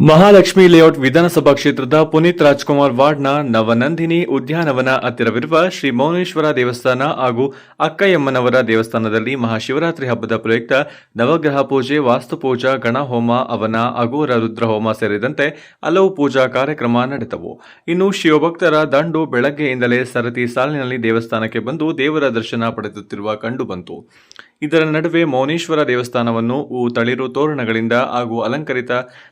Mahalakshmi layout ವಿಧಾನಸಭಾ ಕ್ಷೇತ್ರದ ಪುನೀತ್ ರಾಜ್ಕುಮಾರ್ ವಾರ್ಡ್ನ ನವನಂದಿನಿ ಉದ್ಯಾನವನ ಹತ್ತಿರವಿರುವ ಶ್ರೀ ಮೌನೇಶ್ವರ ದೇವಸ್ಥಾನ ಹಾಗೂ ಅಕ್ಕಯ್ಯಮ್ಮನವರ ದೇವಸ್ಥಾನದಲ್ಲಿ ಮಹಾಶಿವರಾತ್ರಿ ಹಬ್ಬದ ಪ್ರಯುಕ್ತ ನವಗ್ರಹ ಪೂಜೆ ವಾಸ್ತುಪೂಜಾ ಗಣಹೋಮ, ಅವನ ಅಘೋರ ರುದ್ರಹೋಮ ಸೇರಿದಂತೆ ಹಲವು ಪೂಜಾ ಕಾರ್ಯಕ್ರಮ ನಡೆದವು. ಇನ್ನು ಶಿವಭಕ್ತರ ದಂಡು ಬೆಳಗ್ಗೆಯಿಂದಲೇ ಸರತಿ ಸಾಲಿನಲ್ಲಿ ದೇವಸ್ಥಾನಕ್ಕೆ ಬಂದು ದೇವರ ದರ್ಶನ ಪಡೆದುತ್ತಿರುವ ಕಂಡುಬಂತು ಇದರ ನಡುವೆ ಮೌನೇಶ್ವರ ದೇವಸ್ಥಾನವನ್ನು ಹೂ ತಳಿರು ತೋರಣಗಳಿಂದ ಹಾಗೂ ಅಲಂಕರಿತ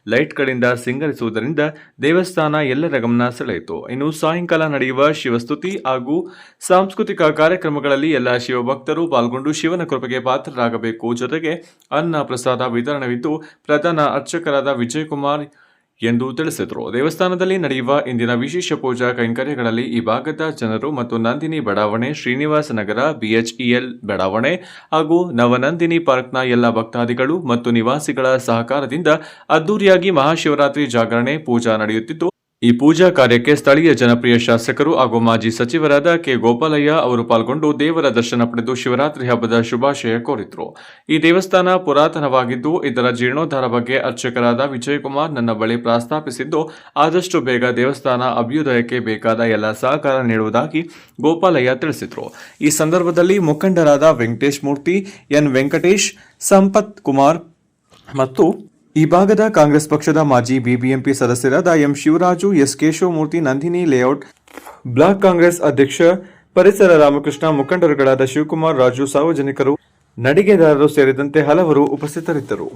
ಲೈಟ್ಗಳಿಂದ ಸಿಂಗರಿಸುವುದರಿಂದ ದೇವಸ್ಥಾನ ಎಲ್ಲರ ಗಮನ ಸೆಳೆಯಿತು. ಇನ್ನು ಸಾಯಂಕಾಲ ನಡೆಯುವ ಶಿವಸ್ತುತಿ ಹಾಗೂ ಸಾಂಸ್ಕೃತಿಕ ಕಾರ್ಯಕ್ರಮಗಳಲ್ಲಿ ಎಲ್ಲ ಶಿವಭಕ್ತರು ಪಾಲ್ಗೊಂಡು ಶಿವನ ಕೃಪೆಗೆ ಪಾತ್ರರಾಗಬೇಕು. ಜೊತೆಗೆ ಅನ್ನ ಪ್ರಸಾದ ವಿತರಣವಿದ್ದು ಪ್ರಧಾನ ಅರ್ಚಕರಾದ ವಿಜಯಕುಮಾರ್ ಎಂದು ತಿಳಿಸಿದರು. ದೇವಸ್ಥಾನದಲ್ಲಿ ನಡೆಯುವ ಇಂದಿನ ವಿಶೇಷ ಪೂಜಾ ಕೈಂಕರ್ಯಗಳಲ್ಲಿ ಈ ಭಾಗದ ಜನರು ಮತ್ತು ನಂದಿನಿ ಬಡಾವಣೆ, ಶ್ರೀನಿವಾಸ ನಗರ, ಬಿಎಚ್ಇಎಲ್ ಬಡಾವಣೆ ಹಾಗೂ ನವನಂದಿನಿ ಪಾರ್ಕ್ನ ಎಲ್ಲ ಭಕ್ತಾದಿಗಳು ಮತ್ತು ನಿವಾಸಿಗಳ ಸಹಕಾರದಿಂದ ಅದ್ದೂರಿಯಾಗಿ ಮಹಾಶಿವರಾತ್ರಿ ಜಾಗರಣೆ ಪೂಜಾ ನಡೆಯುತ್ತಿದ್ದು ಈ ಪೂಜಾ ಕಾರ್ಯಕ್ಕೆ ಸ್ಥಳೀಯ ಜನಪ್ರಿಯ ಶಾಸಕರು ಹಾಗೂ ಮಾಜಿ ಸಚಿವರಾದ ಕೆ ಗೋಪಾಲಯ್ಯ ಅವರು ಪಾಲ್ಗೊಂಡು ದೇವರ ದರ್ಶನ ಪಡೆದು ಶಿವರಾತ್ರಿ ಹಬ್ಬದ ಶುಭಾಶಯ ಕೋರಿದ್ರು. ಈ ದೇವಸ್ಥಾನ ಪುರಾತನವಾಗಿದ್ದು, ಇದರ ಜೀರ್ಣೋದ್ಧಾರ ಬಗ್ಗೆ ಅರ್ಚಕರಾದ ವಿಜಯಕುಮಾರ್ ನನ್ನ ಬಳಿ ಪ್ರಸ್ತಾಪಿಸಿದ್ದು, ಆದಷ್ಟು ಬೇಗ ದೇವಸ್ಥಾನ ಅಭ್ಯುದಯಕ್ಕೆ ಬೇಕಾದ ಎಲ್ಲ ಸಹಕಾರ ನೀಡುವುದಾಗಿ ಗೋಪಾಲಯ್ಯ ತಿಳಿಸಿದರು. ಈ ಸಂದರ್ಭದಲ್ಲಿ ಮುಖಂಡರಾದ ವೆಂಕಟೇಶ್ ಮೂರ್ತಿ, ಎನ್ ವೆಂಕಟೇಶ್, ಸಂಪತ್ ಕುಮಾರ್ ಮತ್ತು ಈ ಭಾಗದ ಕಾಂಗ್ರೆಸ್ ಪಕ್ಷದ ಮಾಜಿ ಬಿಬಿಎಂಪಿ ಸದಸ್ಯರಾದ M Shivaraju, S Keshavamurthy, Nandini layout, block Congress ಅಧ್ಯಕ್ಷ ಪರಿಸರ ರಾಮಕೃಷ್ಣ, ಮುಖಂಡರುಗಳಾದ ಶಿವಕುಮಾರ್ ರಾಜು, ಸಾರ್ವಜನಿಕರು, ನಡಿಗೆದಾರರು ಸೇರಿದಂತೆ ಹಲವರು ಉಪಸ್ಥಿತರಿದ್ದರು.